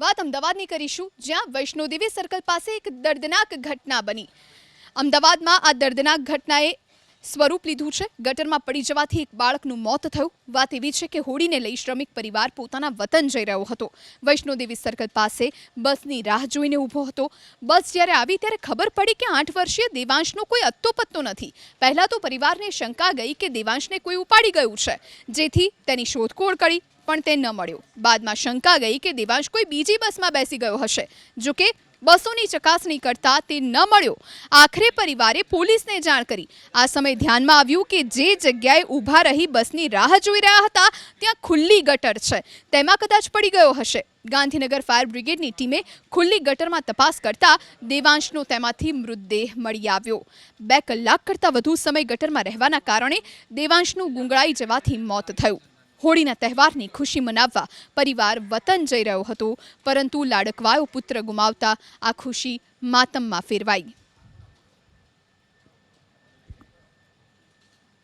વાત અમદાવાદની કરીશું, જ્યાં વૈષ્ણોદેવી સર્કલ પાસે એક દર્દનાક ઘટના બની. અમદાવાદમાં આ દર્દનાક ઘટનાએ સ્વરૂપ લીધું છે. ગટરમાં પડી જવાથી એક બાળકનું મોત થયું. વાત એવી છે કે હોડીને લઈ શ્રમિક પરિવાર પોતાના વતન જઈ રહ્યો હતો. વૈષ્ણોદેવી સર્કલ પાસે બસની રાહ જોઈને ઊભો હતો. બસ જ્યારે આવી ત્યારે ખબર પડી કે આઠ વર્ષીય દેવાંશનો કોઈ અત્તો પત્તો નથી. પહેલાં તો પરિવારને શંકા ગઈ કે દેવાંશને કોઈ ઉપાડી ગયું છે. જેથી તેની શોધખોળ કરી પણ તે ન મળ્યો. બાદમાં શંકા ગઈ કે દેવાંશ કોઈ બીજી બસમાં બેસી ગયો હશે. જો કે બસોની ચકાસણી કરતા તે ન મળ્યો. આખરે પરિવારે પોલીસને જાણ કરી. આ સમયે ધ્યાનમાં આવ્યું કે જે જગ્યાએ ઊભા રહી બસની રાહ જોઈ રહ્યા હતા, ત્યાં ખુલ્લી ગટર છે. તેમાં કદાચ પડી ગયો હશે. ગાંધીનગર ફાયર બ્રિગેડની ટીમે ખુલ્લી ગટરમાં તપાસ કરતા દેવાંશનો તેમાંથી મૃતદેહ મળી આવ્યો. બે કલાક કરતાં વધુ સમય ગટરમાં રહેવાના કારણે દેવાંશનું ગુંગળાઈ જવાથી મોત થયું. હોળીના તહેવારની ખુશી મનાવવા પરિવાર વતન જઈ રહ્યો હતો, પરંતુ લાડકવાયો પુત્ર ગુમાવતા આ ખુશી માતમમાં ફેરવાઈ.